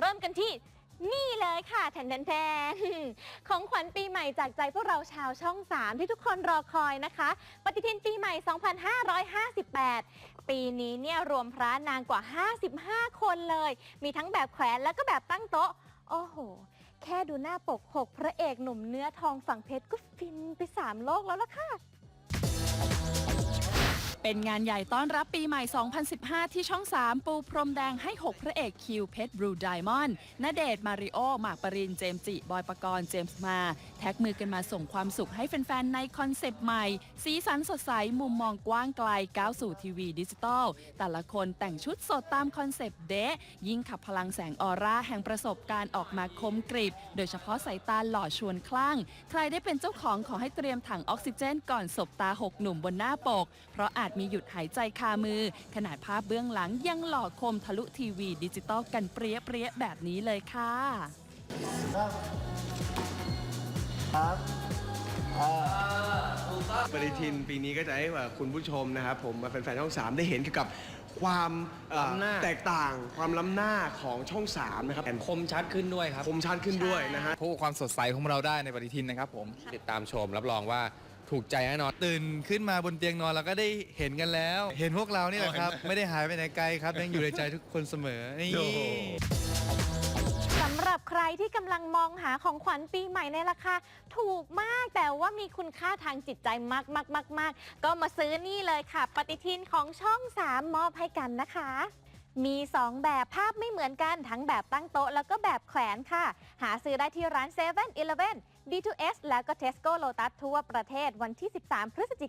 เริ่มกันที่นี่เลยค่ะแทนแทนแทนของขวัญปีใหม่จากใจพวกเราชาวช่อง 3 ที่ทุกคนรอคอยนะคะ ปฏิทินปีใหม่ 2558 ปีนี้เนี่ยรวมพระนางกว่า 55 คนเลย มีทั้งแบบแขวนแล้วก็แบบตั้งโต๊ะ โอ้โห แค่ดูหน้าปก 6 พระเอกหนุ่มเนื้อทองฝั่งเพชรก็ฟินไป 3 โลกแล้วล่ะค่ะ เป็นงานใหญ่ต้อนรับปีใหม่ 2015 ที่ช่อง 3 ปูพรมแดงให้ 6 พระเอกคิวเพชรบลูไดมอนด์ณเดชน์มาริโอ หมากปริน เจมส์จิ บอยปกรณ์ เจมส์มา แท็กมือกันมาส่งความสุขให้แฟน ๆ ในคอนเซปต์ใหม่ สีสันสดใส มุมมองกว้างไกล ก้าวสู่ทีวีดิจิตอล แต่ละคนแต่งชุดสดตามคอนเซปต์เดะยิ่งขับพลังแสงออร่าแห่งประสบการณ์ออกมาคมกริบ โดยเฉพาะสายตาหล่อชวนคลั่ง ใครได้เป็นเจ้าของขอให้เตรียมถังออกซิเจน ก่อนสบตาหกหนุ่มบนหน้าปก เพราะอาจมีหยุดหายใจคามือ ขนาดภาพเบื้องหลังยังหล่อคมทะลุทีวีดิจิตอลกันเปรี้ยเปรี้ยๆแบบนี้เลยค่ะปฏิทินปีนี้ก็จะให้คุณผู้ชมนะครับผมมาแฟนๆช่อง 3 ได้เห็นเกี่ยวกับความาแตกต่างความล้ำหน้าของช่อง3นะครับคมชัดขึ้นด้วยครับคมชัดขึ้นด้วยนะฮะพบกับความสดใสของเราได้ในปฏิทินนะครับผมติดตามชมรับรองว่า ถูกใจแน่นอน ตื่นขึ้นมาบนเตียงนอนเราก็ได้เห็นกันแล้ว เห็นพวกเรานี่แหละครับ ไม่ได้หายไปไหนไกลครับยังอยู่ในใจทุกคนเสมอนี่ โอ้โห สำหรับใครที่กำลังมองหาของขวัญปีใหม่ในราคาถูกมากแต่ว่ามีคุณค่าทางจิตใจมากมากมากมากก็มาซื้อนี่เลยค่ะ ปฏิทินของช่อง 3 มอบให้กันนะคะ มี 2 แบบภาพไม่เหมือนกันทั้งแบบตั้งโต๊ะแล้วก็แบบแขวนค่ะ หาซื้อได้ที่ร้าน7 e เ e ่ e อ B2S แล้วก็ Tesco Lotus ทั่วประเทศวันที่ 13 พฤศจิ